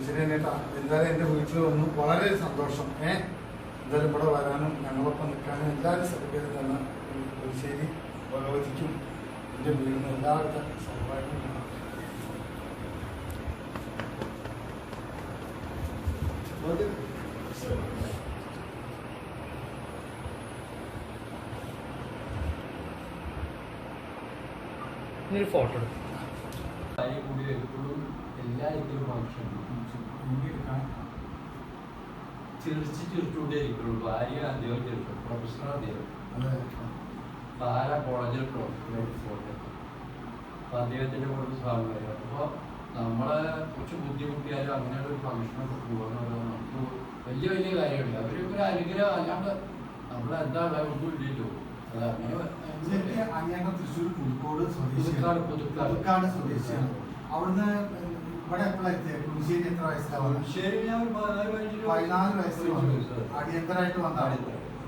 ശരി എല്ലാവരും എന്തായാലും എന്റെ വീട്ടിൽ വന്നു വളരെ സന്തോഷം. ഏ? എന്തായാലും ഇവിടെ വരാനും ഞങ്ങളൊപ്പം നിൽക്കാനും എല്ലാവരും സൗകര്യം തന്നെ പുതുശ്ശേരി ഭഗവതിക്കും എന്റെ വീടിന് എല്ലാവരുടെ ഒരു ഫോട്ടോ എടുക്കും. ഭാര്യ കൂടി വരുമ്പോഴും എല്ലാ ഇതിലും ഫംഗ്ഷനും ചിരിച്ച് ചിരിച്ചുകൊണ്ടേ ഇരിക്കുള്ളൂ. ഭാര്യ അദ്ദേഹം ചിരിച്ചു? പ്രൊഫസർ അദ്ദേഹം ആരാ കോളേജിൽ പ്രൊഫസർ അപ്പൊ അദ്ദേഹത്തിന്റെ കൂടെ സ്വാമി അപ്പോൾ നമ്മളെ കുറച്ച് ബുദ്ധിമുട്ടിയാലും അങ്ങനെയുള്ള ഒരു ഫംഗ്ഷനൊക്കെ പോകുന്നത് നമുക്ക് വലിയ വലിയ കാര്യമില്ല. അവരൊക്കെ ഒരു അനുഗ്രഹം. അല്ലാണ്ട് നമ്മളെന്താ ഒന്നും ഇല്ലല്ലോ. അങ്ങേണ്ട തൃശ്ശൂർ പുതുക്കോട് സ്വദേശിയാണ്. പുതുക്കാട്, സ്വദേശിയാണ്. അവിടുന്ന് ഇവിടെ എപ്പോഴാണ് എത്തിയത് പുതുശ്ശേരി എത്ര വയസ്സിലാണ് പതിനാല് വയസ്സിൽ വന്നു. അടിയന്തരമായിട്ട് വന്നാണ്.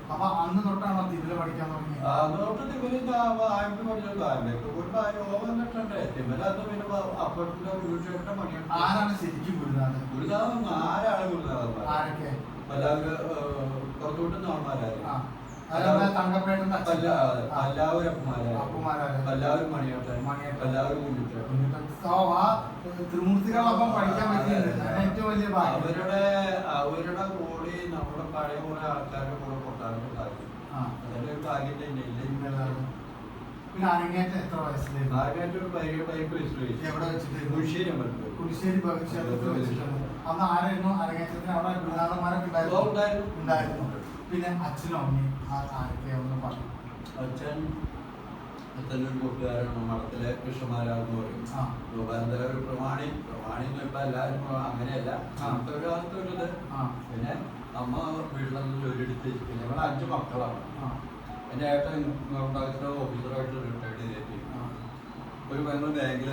അപ്പൊ അന്ന് തൊട്ടാണ് തിരുല പഠിക്കാൻ തുടങ്ങിയത് ആരാണ് ശരിക്കും ഗുരുനാഥ് ഗുരുനാഥ് ആരാണ് ഗുരുനാഥ് ആരൊക്കെ? പുറത്തോട്ട് ആ. ത്രിമൂർത്തികളൊപ്പം പഠിക്കാൻ പറ്റിയിട്ടുണ്ട് ഏറ്റവും വലിയ അവരുടെ അവരുടെ കൂടി നമ്മുടെ പഴയ കുറെ ആൾക്കാരുടെ കൂടെ. അതിന്റെ ഒരു തന്നെ ഇല്ല. പിന്നെ അരങ്ങേറ്റം എത്ര വയസ്സിലായിരുന്നു ആർക്കായിട്ട് ഒരു പൈക പൈപ്പ് വെച്ചിട്ട് എവിടെ വെച്ചിട്ട്? കുഴിശ്ശേരി അമ്പലത്തിൽ. കുരിശ്ശേരി ഭവിഷ്യത്തിൽ വെച്ചിട്ടുണ്ട് അന്ന് ആരായിരുന്നു അരങ്ങേറ്റത്തിന് അവിടെ ഗുരുനാഥന്മാരൊക്കെ ഉണ്ടായിരുന്നു. ഉണ്ടായിരുന്നു. പിന്നെ അച്ഛനും അമ്മയും. ആ- ആരൊക്കെയാ ഒന്ന് പറഞ്ഞു. അച്ഛൻ ഒരു കൂട്ടുകാരാണ്. മഠത്തിലെ കൃഷ്ണമാരാന്ന് പറയും. രൂപാന്തര ഒരു പ്രമാണി. പ്രമാണി എന്ന് ഇപ്പൊ എല്ലാവരും അങ്ങനെയല്ല. അങ്ങനത്തെ ഒരു കാലത്ത് ഒരു ഇത് ആ. പിന്നെ അമ്മ ജോലി എടുത്ത് പിന്നെ ഞങ്ങൾ അഞ്ച് മക്കളാണ്. എന്റെ ഏട്ടൻ ഗവൺമെന്റ് ഓഫീസറായിട്ട് റിട്ടയർഡ് ചെയ്തിട്ട് ഒരു പെങ്ങൾ ബാങ്കിൽ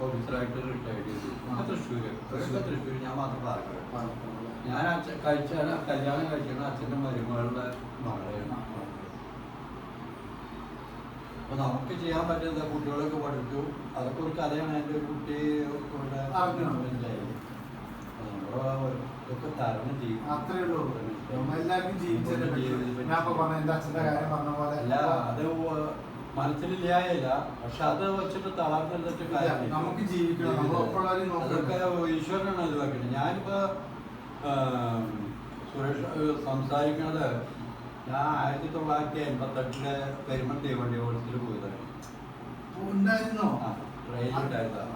ഓഫീസറായിട്ട് റിട്ടയർഡ് ചെയ്തു. ഒരൊക്കെ തൃശ്ശൂര്. ഞാൻ മാത്രം പാലക്കാട്. ഞാൻ അച്ഛൻ കഴിച്ച കല്യാണം കഴിക്കണ അച്ഛന്റെ മരുമകളുടെ മകളെയാണ് അപ്പൊ നമുക്ക് ചെയ്യാൻ പറ്റുന്ന കുട്ടികളൊക്കെ പഠിച്ചു. അതൊക്കെ ഒരു കഥയാണ് എന്റെ ഒരു കുട്ടി ഇതൊക്കെ തരണം ചെയ്യും. അത്രേ ഉള്ളൂ. എല്ലാവർക്കും ജീവിച്ചല്ലേ ഞാൻ പറഞ്ഞ കാര്യം പറഞ്ഞ പോലെ. അല്ല അത് ഓ- പക്ഷെ അത് വെച്ചിട്ട് കാര്യമില്ല. നമുക്ക് ജീവിക്കണം. അതൊക്കെ ഈശ്വരനാണ് ഇത് വെക്കുന്നത് ഞാനിപ്പോ സുരേഷ് സംസാരിക്കുന്നത് ഞാൻ ആയിരത്തി തൊള്ളായിരത്തി എൺപത്തെട്ടിൽ പെരുമൺ തീവണ്ടി ഓടിച്ചിട്ട് പോയതാണ് ഉണ്ടായിരുന്നോ?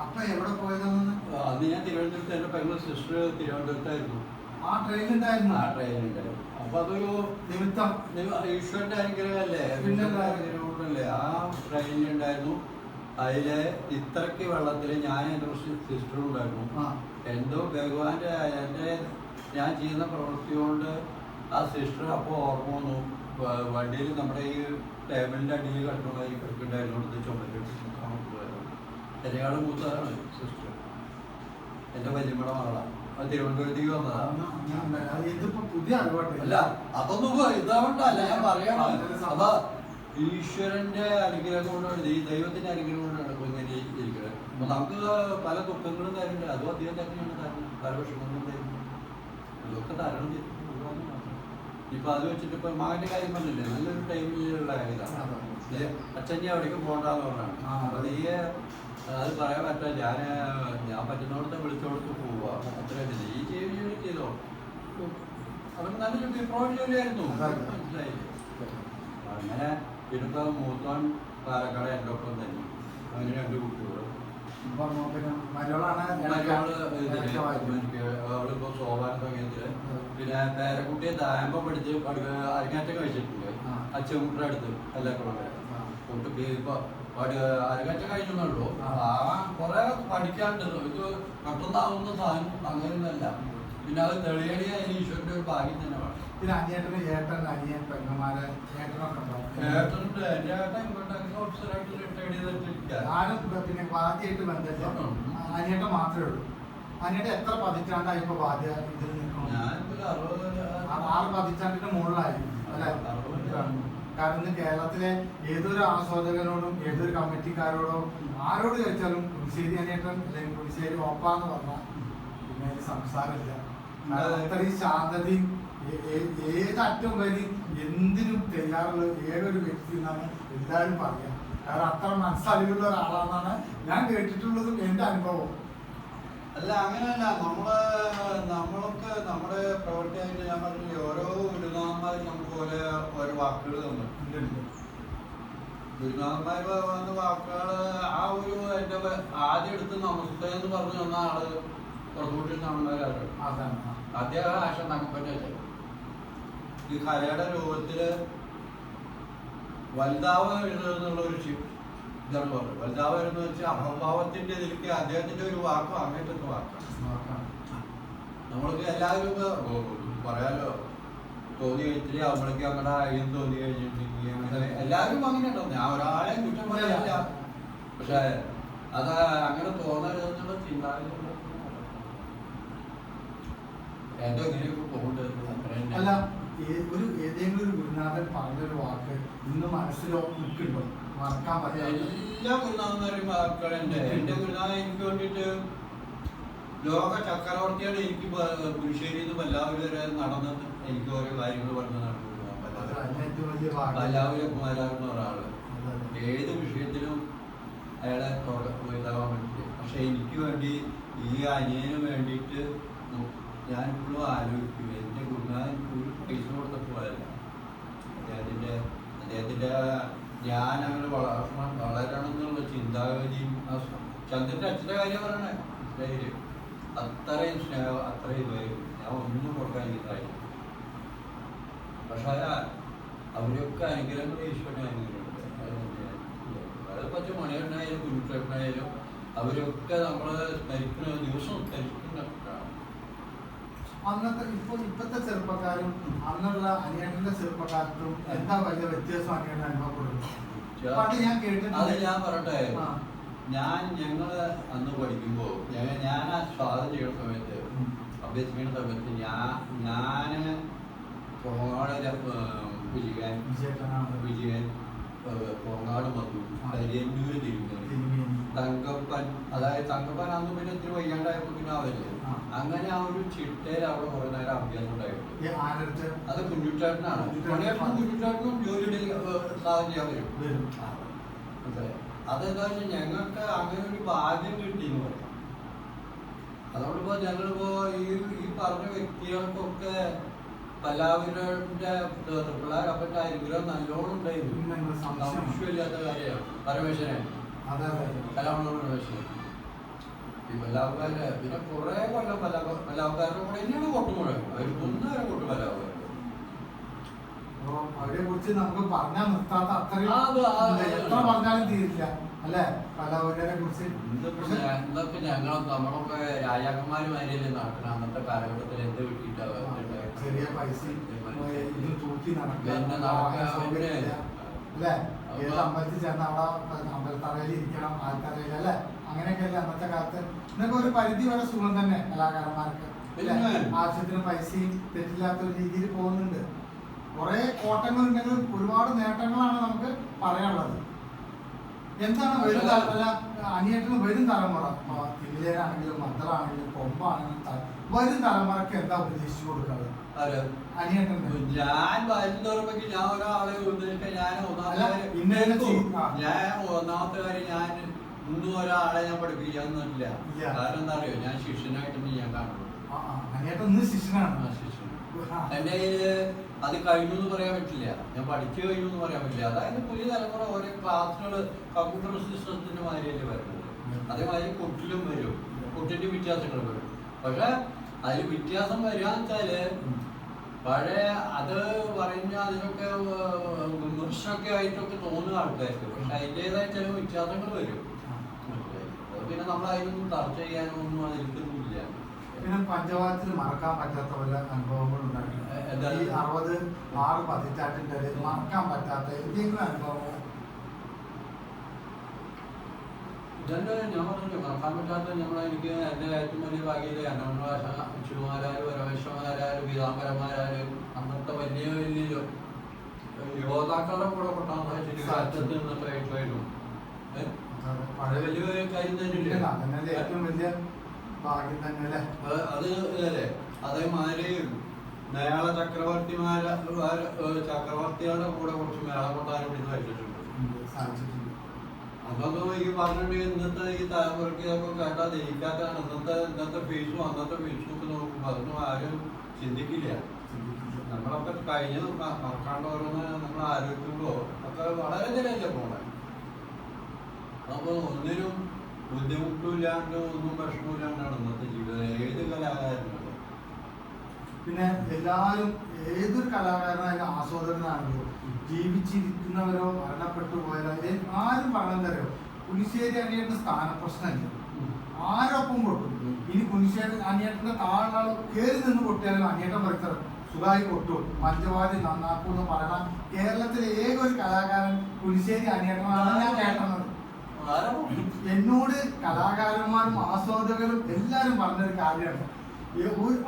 അപ്പൊ എവിടെ അന്ന് ഞാൻ തിരുവനന്തപുരത്ത് എന്റെ പെങ്ങൾ സിസ്റ്റർ തിരുവനന്തപുരത്തായിരുന്നു. ആ ട്രെയിൻ ഉണ്ടായിരുന്നു? ആ ട്രെയിൻ ഉണ്ടായിരുന്നു. അപ്പൊ അതൊരു നിമിത്തം. ഈശ്വരന്റെ അനുഗ്രഹമല്ലേ? പിന്നെ ആ ട്രെയിനിൽ ഉണ്ടായിരുന്നു. അതിൽ ഇത്രയ്ക്ക് വെള്ളത്തിൽ ഞാൻ എന്റെ സിസ്റ്ററും ഉണ്ടായിരുന്നു. എന്തോ ഭഗവാന്റെ എന്റെ ഞാൻ ചെയ്യുന്ന പ്രവൃത്തി കൊണ്ട് ആ സിസ്റ്റർ അപ്പോൾ ഓർമ്മ വന്നു. വണ്ടിയിൽ നമ്മുടെ ഈ ടേബിളിന്റെ അടിയിൽ കിടക്കുന്ന ഈ കിടക്കുണ്ടായിരുന്നു കൊടുത്ത് ചുമലിട്ട് എന്നെക്കാളും മൂത്തതാണ് സിസ്റ്റർ എന്റെ വല്യമ്മയുടെ മകളാണ് അത് തിരുവനന്തപുരത്തേക്ക് വന്നതാണ് അല്ല ഇതാവണ്ടല്ല ഞാൻ പറയണം ഈശ്വരന്റെ അനുഗ്രഹം കൊണ്ടാണ് ദൈവത്തിന്റെ അനുഗ്രഹം കൊണ്ടാണ് ഇപ്പൊ ഇങ്ങനെ ഇരിക്കുന്നത് അപ്പൊ നമുക്ക് പല ദുഃഖങ്ങളും തരുന്നുണ്ട് അതും അധികം തന്നെയാണ് തരുന്നത് പല വിഷമങ്ങളും തരുന്നത് അതൊക്കെ തരണം മാത്രം. ഇപ്പൊ അത് വെച്ചിട്ട് ഇപ്പൊ മകന്റെ കാര്യം പറഞ്ഞില്ലേ? നല്ലൊരു ടൈമിലുള്ള ഇതാണ്. അച്ഛന്റെ അവിടേക്ക് പോകണ്ടെന്ന് പറഞ്ഞാണ്. നീ അത് പറയാൻ പറ്റില്ല. ഞാൻ ഞാൻ പറ്റുന്നിടത്ത് വിളിച്ചോടത്ത് പോവുക അത്രയും ഈ ജോലി ജോലി ചെയ്തോ? അവർക്ക് നല്ലൊരു വിപ്ലവ ജോലിയായിരുന്നു അതെ. മനസ്സിലായില്ലേ? അങ്ങനെ ഇടുത്ത മൂത്തോൻ പാലക്കാട് എന്റെ ഒപ്പം തന്നെ. അങ്ങനെ രണ്ട് കുട്ടികൾ ഇപ്പൊ പിന്നെ മലയാളാണ് മറ്റവൾ ഇതിൽ എനിക്ക് അവളിപ്പോ സോപാന സംഗീതത്തിൽ. പിന്നെ പേരക്കുട്ടിയെ തായമ്പ പഠിച്ച് അരങ്ങാറ്റം കഴിച്ചിട്ടുണ്ട്. അച്ഛൻകുട്ടിയുടെ അടുത്ത് എല്ലാ കുളങ്ങളെ കുട്ടിക്ക് ഇപ്പൊ അരങ്ങാറ്റം ആ. ആ കുറെ പഠിക്കാണ്ട്. ഇത് പെട്ടെന്നാവുന്ന സാധനം അങ്ങനെയൊന്നല്ല പിന്നെ അത് തെളിയണിയ ഈശ്വരന്റെ ഒരു ഭാഗ്യം തന്നെ വേണം. പിന്നെ അനിയേട്ടന് ഏട്ടൻ അനിയൻ പെങ്ങന്മാര് ഏട്ടനൊക്കെ ഏട്ടനുണ്ട് എന്റെ ഏട്ടൻ ഇങ്ങോട്ടൊക്കെ ഓഫീസറായിട്ട് റിട്ടയർഡ് ചെയ്തിട്ടില്ല. പിന്നെ ബന്ധമില്ല. അനിയേട്ടൻ മാത്രമേ ഉള്ളൂ. അനിയേട്ടൻ എത്ര പതിറ്റാണ്ടായി ഇപ്പൊ ബാധ്യ ഇതിൽ നിൽക്കണം ആറ് പതിറ്റാണ്ടിന്റെ മുകളിലായി. അല്ലെ? കാരണം കേരളത്തിലെ ഏതൊരു ആസ്വാദകനോടും ഏതൊരു കമ്മിറ്റിക്കാരോടും ആരോട് ചോദിച്ചാലും പുതുശ്ശേരി അനിയേട്ടൻ അല്ലെങ്കിൽ പുതുശ്ശേരി ഓപ്പ എന്ന് പറഞ്ഞാൽ പിന്നെ സംസാരമില്ല. അത്രയും ശാന്തതയും ഏതറ്റം വരെ എന്തിനും തയ്യാറുള്ള ഏതൊരു വ്യക്തി എന്നാണ് എല്ലാവരും പറയാം. കാരണം അത്ര മനസ്സറിവുള്ള ഒരാളാണെന്നാണ് ഞാൻ കേട്ടിട്ടുള്ളതും എന്റെ അനുഭവം. അല്ല അങ്ങനെയല്ല. നമ്മൾ നമ്മൾക്ക് നമ്മുടെ പ്രവൃത്തിയായിട്ട് ഞാൻ പറഞ്ഞില്ലേ ഓരോ ഗുരുനാഥന്മാർ നമുക്ക് ഓരോ ഓരോ വാക്കുകൾ തന്നു. ഗുരുനാഥന്മാർ വന്ന വാക്കുകൾ ആ ഒരു എന്റെ ആദ്യം എടുത്ത് നമസ്തേ എന്ന് പറഞ്ഞു തന്ന ആൾ അദ്ദേഹം ആശ ഈ കലയുടെ രൂപത്തിൽ വലുതാവ് എഴുതുന്നുള്ള ഒരു ഇതാണ് പറഞ്ഞത്. വലുതാവ് എന്ന് വെച്ചാൽ അഹംഭാവത്തിന്റെ ഇതിലേക്ക് അദ്ദേഹത്തിന്റെ ഒരു വാക്കും അങ്ങനത്തെ വാക്കാണ്. നമ്മൾക്ക് എല്ലാവരും പറയാലോ? തോന്നി ഇത്തിരി ആവുമ്പോഴേക്കും അങ്ങനെ അയ്യം തോന്നി കഴിഞ്ഞിട്ടുണ്ടെങ്കിൽ എല്ലാവരും അങ്ങനെ ഉണ്ടോ ഞാൻ ഒരാളെ കുറ്റം പറയില്ല പക്ഷെ അത് അങ്ങനെ തോന്നരുതെന്നുള്ള ചിന്താഗതി ഉണ്ട്. എന്തോ ഇങ്ങനെയൊക്കെ പോകേണ്ടത് അത്ര തന്നെ. അല്ല ഒരു ഏതെങ്കിലും ഒരു ഗുരുനാഥൻ പറഞ്ഞൊരു വാക്ക് ഇന്ന് മനസ്സിലോ നിൽക്കുന്നുണ്ടോ മറക്കാൻ പറ്റില്ല എല്ലാ ഗുരുനാഥന്മാരും വാക്കുകളുണ്ട് എന്റെ ഗുരുനാഥൻ എനിക്ക് വേണ്ടിയിട്ട് ലോക ചക്രവർത്തിയാണ് എനിക്ക് പുരുശ്ശേരിയിൽ നിന്ന് എല്ലാവരും വരെ നടന്നത്. എനിക്ക് ഓരോ കാര്യങ്ങൾ പറഞ്ഞു നടന്നു കുമാരാകുന്ന ഒരാൾ. ഏത് വിഷയത്തിലും അയാളെ പോയി തരാൻ വേണ്ടിയിട്ട് പക്ഷെ എനിക്ക് വേണ്ടി ഈ അനിയന് വേണ്ടിയിട്ട് ഞാൻ ഇപ്പോഴും ആലോചിക്കും. എന്റെ ഗുരുനാഥൻ ഒരു പൈസ കൊടുത്തപ്പോഴല്ല അദ്ദേഹത്തിന്റെ അദ്ദേഹത്തിന്റെ ഞാൻ അങ്ങനെ വളരണം വളരണം എന്നുള്ള ചിന്താഗതിയും ആ ചന്ദ്രന്റെ അച്ഛന്റെ കാര്യം പറയണേ ധൈര്യം അത്രയും സ്നേഹം അത്രയും ഇതായിരുന്നു ഞാൻ ഒന്നും കൊടുക്കാൻ പക്ഷേ അവരൊക്കെ അനുഗ്രഹങ്ങൾ ഈശ്വരനെ അനുഗ്രഹമുണ്ട് അത് പച്ച മണിയണ്ണായാലും കുരുട്ടണ്ണായാലും അവരൊക്കെ നമ്മൾ സ്മരിക്കുന്ന ദിവസം സ്മരിക്കുന്ന അന്നത്തെ ഇപ്പൊ ഇപ്പത്തെ ചെറുപ്പക്കാരും അന്നുള്ള അനിയന്റെ ചെറുപ്പക്കാർക്കും എന്താ വലിയ വ്യത്യാസമാക്കിയാണ് അനുഭവപ്പെടുന്നത് പണ്ട് ഞാൻ കേട്ടിട്ടുണ്ട്. അത് ഞാൻ പറയട്ടെ. ഞാൻ ഞങ്ങൾ അന്ന് പഠിക്കുമ്പോ ഞാൻ ആ സ്വാതന്ത്ര്യം ചെയ്യുന്ന സമയത്ത്. അഭ്യസിക്കുന്ന സമയത്ത് ഞാൻ ഞാൻ കോങ്ങാട് വിജയൻ. വിജയൻ. കോങ്ങാട് മധു. കരിയന്നൂര്. തങ്കപ്പൻ അതായത് തങ്കപ്പൻ അന്ന് പിന്നെ ഇത്തിരി വയ്യാണ്ടായപ്പോ പിന്നെ ആവില്ലേ അങ്ങനെ ആ ഒരു ചിട്ടയിൽ അവിടെ കുറെ നേരം അഭ്യാസം ഉണ്ടായിട്ടുണ്ട് അത് കുഞ്ഞുട്ടേട്ടനാണ് കുഞ്ഞുട്ടേട്ടനും ജോലിയുടെ സാധനം ചെയ്യാൻ വരും. അതെന്താ വെച്ചാൽ ഞങ്ങൾക്ക് അങ്ങനെ ഒരു ഭാഗ്യം കിട്ടിയെന്ന് പറയാം അതുകൊണ്ടിപ്പോ ഞങ്ങളിപ്പോ ഈ ഈ പറഞ്ഞ വ്യക്തികൾക്കൊക്കെ പല്ലാവരുടെ പിള്ളേരപ്പന്റെ അനുഗ്രഹം നല്ലോണം ഉണ്ടായിരുന്നു. സംശയമില്ലാത്ത കാര്യമാണ്. അതെ കലാമണ പരമേശ്വരൻ. ഈ പല്ലാവുകാരുടെ പിന്നെ കുറെ കൊല്ലം പല്ലാ പല്ലാവുകാരുടെ കൂടെ തന്നെയാണ് കൊട്ടുമുഴ അവർ ഒന്നേരം കൊട്ടു അവരെ കുറിച്ച് നമുക്ക് പറഞ്ഞാൽ നിർത്താത്ത അത്രയും. എത്ര. പറഞ്ഞാലും തീരില്ല. അല്ലെ? പലവരെ കുറിച്ച്. എന്തൊക്കെ ഞങ്ങളും നമ്മളൊക്കെ രാജാക്കന്മാരുമാരിയല്ലേ നടക്കണം അന്നത്തെ കാലഘട്ടത്തിൽ എന്ത് ആ, ചെറിയ പൈസ ഇത് തൂക്കി നടക്കുക അല്ലേ? ഏത് അമ്പലത്തിൽ ചെന്ന അവിടെ അമ്പലത്തറയിൽ ഇരിക്കണം ആൽത്തറയിൽ അല്ലെ? അങ്ങനെയൊക്കെയല്ലേ അന്നത്തെ കാലത്ത്? ഇന്നൊക്കെ ഒരു പരിധി വരെ സുഖം തന്നെ കലാകാരന്മാർക്ക്. അല്ലേ? ആവശ്യത്തിന് പൈസയും തെറ്റില്ലാത്ത ഒരു രീതിയിൽ പോകുന്നുണ്ട്. കുറെ കോട്ടങ്ങളുണ്ടെങ്കിലും ഒരുപാട് നേട്ടങ്ങളാണ് നമുക്ക് പറയാനുള്ളത്. എന്താണ് വരും തല- അല്ല അനിയത്തിന് വരും തലമുറ? ഇപ്പൊ തിമിലേനാണെങ്കിലും മദ്ദറാണെങ്കിലും കൊമ്പാണെങ്കിലും വരും തലമുറയ്ക്ക് എന്താ ഉപദേശിച്ചു കൊടുക്കുന്നത് ഞാൻ വരുന്നവർക്ക് ഞാൻ ഒരാളെ ഞാൻ ഒന്നാമത്തെ കാര്യം ഇന്ന. ഞാൻ ഞാൻ ഒന്നും ഒരാളെ ഞാൻ പഠിപ്പിക്കാന്നില്ല കാരണം എന്താ അറിയോ? ഞാൻ കാണുള്ളൂ. ശിഷ്യനാണ്. ശിഷ്യൻ. എന്റെ കയ്യിൽ അത് കഴിഞ്ഞു എന്ന് പറയാൻ പറ്റില്ല. ഞാൻ പഠിച്ചു കഴിഞ്ഞു എന്ന് പറയാൻ പറ്റില്ല. അതായത് പുതിയ തലമുറ ഓരോ ക്ലാസ്സുകൾ കമ്പ്യൂട്ടർ സിസ്റ്റത്തിന്റെ മാതിരിയല്ലേ വരുന്നത്. അതേമാതിരി കുട്ടിലും വരും. കുട്ടിന്റെ വ്യത്യാസങ്ങൾ വരും. പക്ഷെ അതിൽ വ്യത്യാസം വരിക വെച്ചാൽ പഴയ അത് പറഞ്ഞ അതിനൊക്കെ വിമർശനമൊക്കെ ആയിട്ടൊക്കെ തോന്നുന്ന ആൾക്കാർക്ക്. പക്ഷെ അതിന്റെതായ ചില വ്യത്യാസങ്ങൾ വരും. പിന്നെ നമ്മൾ അതിനൊന്നും ചർച്ച ചെയ്യാനോ ഒന്നും അതിരിക്കുന്നില്ല പിന്നെ പഞ്ചവാദത്തിൽ മറക്കാൻ പറ്റാത്ത പല അനുഭവങ്ങൾ ഉണ്ടായിട്ടുണ്ട്. ഈ അറുപത് ആറ് പതിറ്റാണ്ടിന്റെ മറക്കാൻ പറ്റാത്ത എന്തെങ്കിലും അനുഭവങ്ങൾ ഇതെന്റെ ഞാൻ പറഞ്ഞു മറക്കാൻ പറ്റാത്ത നമ്മളെ എനിക്ക് എന്റെ ഏറ്റവും വലിയ ഭാഗ്യത അന്നോൺവാസ ശിവമാരാര് പരമേശ്വരമാരാര് പീതാംബരന്മാരാര് അന്നത്തെ വലിയ വലിയ യോദ്ധാക്കളുടെ കൂടെ കൊട്ടാൻ സാധിച്ചിട്ട് അറ്റത്ത് നിന്നൊക്കെ ആയിട്ടുമായിരുന്നു ഏഹ്? പഴയ വലിയ വലിയ കാര്യം ഇല്ല, ഏറ്റവും വലിയ ഭാഗ്യം തന്നെ അല്ലേ അത് അത് ഇതല്ലേ? അതേമാതിരി മലയാള ചക്രവർത്തിമാരെ ചക്രവർത്തികളുടെ കൂടെ കുറച്ച് മേള കൊട്ടാരം വെച്ചിട്ടുണ്ട് സാധിച്ചിട്ടുണ്ട്. അതൊന്നും ഈ പറഞ്ഞിട്ടുണ്ടെങ്കിൽ ഇന്നത്തെ ഈ തലമുറയ്ക്ക് ഇതൊക്കെ കേട്ടാൽ ദഹിക്കാത്തതാണ്. ഇന്നത്തെ ഇന്നത്തെ ഫേസും അന്നത്തെ നോക്കുമ്പോൾ അതൊന്നും ആരും ചിന്തിക്കില്ല. നമ്മളൊക്കെ കഴിഞ്ഞത് മറക്കാണ്ട് ഓരോന്ന് നമ്മൾ ഒക്കെ വളരെ ഇതിലല്ലേ പോണേ. അപ്പോൾ ഒന്നിനും ബുദ്ധിമുട്ടില്ലാണ്ട് ഒന്നും വിഷമമില്ലാണ്ടാണ് ഇന്നത്തെ ജീവിതം. ഏത് കലാകാരനും പിന്നെ എല്ലാവരും ഏതൊരു കലാകാരനായാലും ആസ്വാദകനാണെങ്കിലും ജീവിച്ചിരിക്കുന്നവരോ മരണപ്പെട്ടു പോയാലോ ആരും ആരും തരോ പുലിശ്ശേരി അനിയേട്ടന് സ്ഥാനപ്രശ്നമില്ല? ആരൊപ്പം കൊട്ടും? ഇനി പുലിശ്ശേരി അനിയേട്ടന്റെ താഴെ കയറി നിന്ന് കൊട്ടിയാലും അനിയേട്ടൻ പറയുന്നത് സുഖമായി കൊട്ടും. മഞ്ചവാദി നന്നാക്കും എന്ന് പറയണം. കേരളത്തിലെ ഏകൊരു കലാകാരൻ പുലിശ്ശേരി അനിയേട്ടനാണ് ഞാൻ കേട്ടത്. എന്നോട് കലാകാരന്മാരും ആസ്വാദകരും എല്ലാരും പറഞ്ഞൊരു കാര്യമാണ്.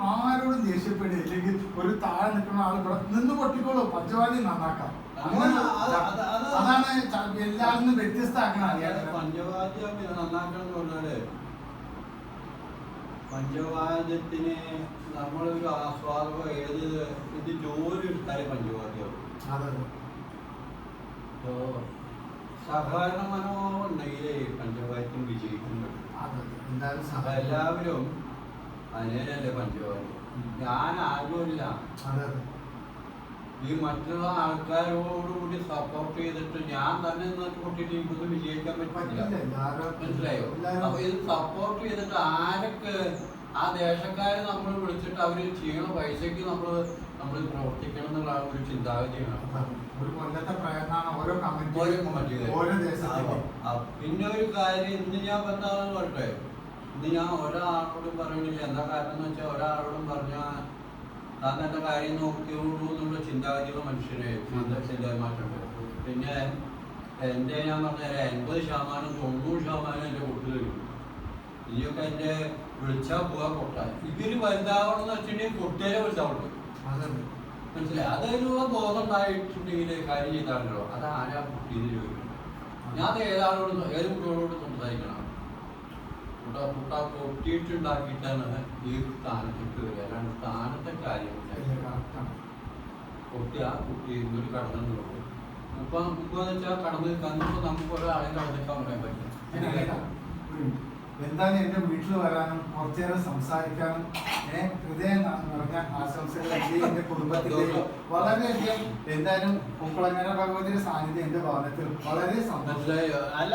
ആരോടും ദേഷ്യപ്പെടുക ഇല്ലെങ്കിൽ ഒരു താഴെ നിൽക്കുന്ന ആൾ ഇവിടെ നിന്ന് പൊട്ടിക്കോളൂ. പഞ്ചവാദി നന്നാക്കാം. അതാണ് എല്ലാവരും വ്യത്യസ്തമാക്കണം പഞ്ചവാദ്യം നന്നാക്കണം എന്ന് പറഞ്ഞാൽ പഞ്ചവാദ്യത്തിന് നമ്മളൊരു ആസ്വാദകം ഏത് ഇത് ജോലി എടുത്താലേ പഞ്ചവാദ്യം സഹകരണ മനോഭാവം ഉണ്ടെങ്കിലേ പഞ്ചവാദ്യം വിജയിക്കുന്നു അതെ എന്തായാലും അപ്പൊ സഹായിക്കാം. എല്ലാവരും അനേരല്ലേ പഞ്ചവാദി ഞാൻ ആരുമില്ല ഈ മറ്റുള്ള ആൾക്കാരോടുകൂടി സപ്പോർട്ട് ചെയ്തിട്ട് ഞാൻ തന്നെ നിന്നിട്ട് കൊട്ടിട്ട് വിജയിക്കാൻ പറ്റില്ല. മനസ്സിലായോ? അപ്പൊ ഇത് സപ്പോർട്ട് ചെയ്തിട്ട് ആരൊക്കെ ആ ദേശക്കാരെ നമ്മൾ വിളിച്ചിട്ട് അവർ ചെയ്യണ പൈസക്ക് നമ്മൾ നമ്മൾ പ്രവർത്തിക്കണം എന്നുള്ള ഒരു ചിന്താഗതിയാണ്. പിന്നെ ഒരു കാര്യം ഇന്ന് ഞാൻ എന്താണെന്ന് പറയട്ടെ ഇന്ന് ഞാൻ ഒരാളോടും പറയണില്ല എന്താ കാരണം എന്ന് വെച്ചാൽ ഒരാളോടും പറഞ്ഞ താൻ തന്റെ കാര്യം നോക്കിയുള്ളൂ എന്നുള്ള ചിന്താഗതിയുള്ള മനുഷ്യനെ ചിന്താമാറ്റുണ്ട് പിന്നെ എന്റെ ഞാൻ പറഞ്ഞ എൺപത് ശതമാനം തൊണ്ണൂറ് ശതമാനം എന്റെ കുട്ടികൾ ഇനിയൊക്കെ എന്റെ വിളിച്ചാൽ പോവാ കൊട്ടാൻ ഇവർ വലുതാവണം എന്ന് വെച്ചിട്ടുണ്ടെങ്കിൽ കുട്ടികളെ വിളിച്ചാവുള്ളൂ അതെ മനസ്സിലായി? അതിനുള്ള ബോധം ഉണ്ടായിട്ടുണ്ടെങ്കിൽ കാര്യം ചെയ്താണല്ലോ അത് ആരാ കുട്ടിയെന്ന് ചോദിക്കുന്നത്? ഞാൻ അത് ഏതാളോട് ഏത് കുട്ടികളോട് സംസാരിക്കണം? കുട്ട കൂട്ടാ കൊട്ടിയിട്ടുണ്ടാക്കിയിട്ടാണ് ഈ സ്ഥാനത്തേക്ക് വരിക. അല്ലാണ്ട് സ്ഥാനത്തെ കാര്യം. കുട്ടി ആ കുട്ടി ഇന്നൊരു കടന്നു അപ്പൊ നമുക്ക് വെച്ചാൽ കടന്നു നിൽക്കാൻ നമുക്ക് ഒരാളെ കടന്നിക്കാൻ പറയാൻ പറ്റും. എന്താണ് ഒരു എന്റെ വീട്ടിൽ വരാനും കുറച്ചേരം സംസാരിക്കാനും ഏഹ് ഹൃദയം നിറഞ്ഞ ആശംസകൾ എന്റെ കുടുംബത്തിലേക്ക് വളരെയധികം എന്തായാലും പൂക്കുളങ്ങര ഭഗവതിയുടെ സാന്നിധ്യം എന്റെ ഭവനത്തിൽ വളരെ സന്തോഷം. അല്ല